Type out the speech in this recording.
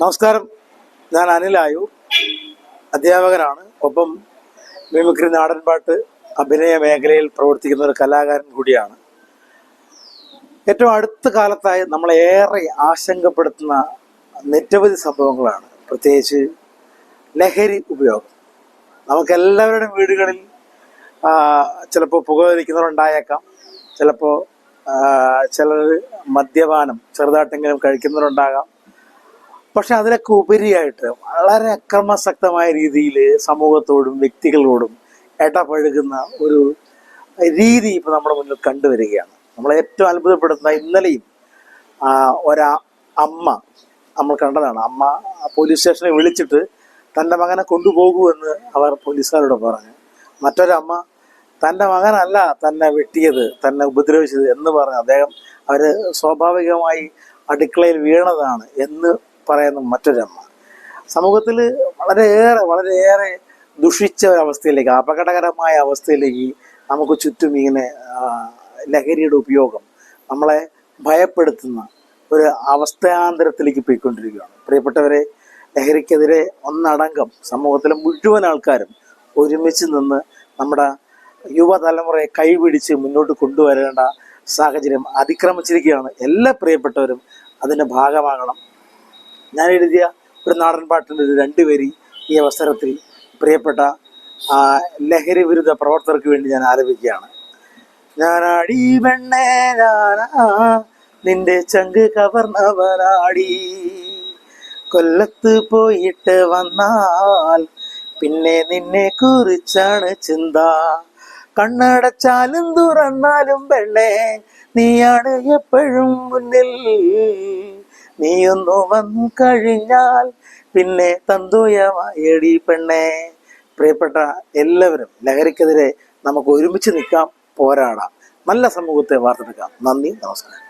നമസ്കാരം. ഞാൻ അനിലായു അധ്യാപകനാണ്. ഒപ്പം മിമിക്രി നാടൻപാട്ട് അഭിനയ മേഖലയിൽ പ്രവർത്തിക്കുന്ന ഒരു കലാകാരൻ കൂടിയാണ്. ഏറ്റവും അടുത്ത കാലത്തായി നമ്മളേറെ ആശങ്കപ്പെടുത്തുന്ന നിരവധി സംഭവങ്ങളാണ്. പ്രത്യേകിച്ച് ലഹരി ഉപയോഗം. നമുക്കെല്ലാവരുടെയും വീടുകളിൽ ചിലപ്പോൾ പുകവലിക്കുന്നവരുണ്ടായേക്കാം. ചിലപ്പോൾ ചിലർ മദ്യപാനം ചെറുതായിട്ടെങ്കിലും കഴിക്കുന്നവരുണ്ടാകാം. പക്ഷെ അതിലൊക്കെ ഉപരിയായിട്ട് വളരെ അക്രമാസക്തമായ രീതിയിൽ സമൂഹത്തോടും വ്യക്തികളോടും ഇടപഴകുന്ന ഒരു രീതി ഇപ്പൊ നമ്മുടെ മുന്നിൽ കണ്ടുവരികയാണ്. നമ്മളെ ഏറ്റവും അത്ഭുതപ്പെടുത്തുന്ന ഇന്നലെയും ഒരാ അമ്മ നമ്മൾ കണ്ടതാണ്. അമ്മ പോലീസ് സ്റ്റേഷനെ വിളിച്ചിട്ട് തന്റെ മകനെ കൊണ്ടുപോകുമെന്ന് അവർ പോലീസുകാരോട് പറഞ്ഞു. മറ്റൊരമ്മ തന്റെ മകനല്ല തന്നെ വെട്ടിയത് തന്നെ ഉപദ്രവിച്ചത് എന്ന് പറഞ്ഞ്. അദ്ദേഹം അവർ സ്വാഭാവികമായി അടുക്കളയിൽ വീണതാണ് എന്ന് പറയുന്ന മറ്റൊരമ്മ സമൂഹത്തിൽ വളരെയേറെ വളരെയേറെ ദുഷിച്ച ഒരവസ്ഥയിലേക്ക് അപകടകരമായ അവസ്ഥയിലേക്ക് നമുക്ക് ചുറ്റും ഇങ്ങനെ ലഹരിയുടെ ഉപയോഗം നമ്മളെ ഭയപ്പെടുത്തുന്ന ഒരു അവസ്ഥാന്തരത്തിലേക്ക് പോയിക്കൊണ്ടിരിക്കുകയാണ്. പ്രിയപ്പെട്ടവരെ ലഹരിക്കെതിരെ ഒന്നടങ്കം സമൂഹത്തിലെ മുഴുവൻ ആൾക്കാരും ഒരുമിച്ച് നിന്ന് നമ്മുടെ യുവതലമുറയെ കൈപിടിച്ച് മുന്നോട്ട് കൊണ്ടുവരേണ്ട സാഹചര്യം അതിക്രമിച്ചിരിക്കുകയാണ്. എല്ലാ പ്രിയപ്പെട്ടവരും അതിന്റെ ഭാഗമാകണം. ഞാൻ എഴുതിയ ഒരു നാടൻ പാട്ടിന്റെ രണ്ട് വരി ഈ അവസരത്തിൽ പ്രിയപ്പെട്ട ലഹരി വിരുദ്ധ പ്രവർത്തകർക്ക് വേണ്ടി ഞാൻ ആലപിക്കുകയാണ്. ഞാനാടി പെണ്ണേ നിന്റെ ചങ്ക് കവർന്നവരാടി കൊല്ലത്ത് പോയിട്ട് വന്നാൽ പിന്നെ നിന്നെ കുറിച്ചാണ് ചിന്ത. കണ്ണടച്ചാലും തുറന്നാലും പെണ്ണേ നീയാണ് എപ്പോഴും മുന്നിൽ. നീയൊന്നു വന്നു കഴിഞ്ഞാൽ പിന്നെ തന്തോയമായടി പെണ്ണേ. പ്രിയപ്പെട്ട എല്ലാവരും ലഹരിക്കെതിരെ നമുക്ക് ഒരുമിച്ച് നിൽക്കാം പോരാടാം. നല്ല സമൂഹത്തെ വാർത്തെടുക്കാം. നന്ദി നമസ്കാരം.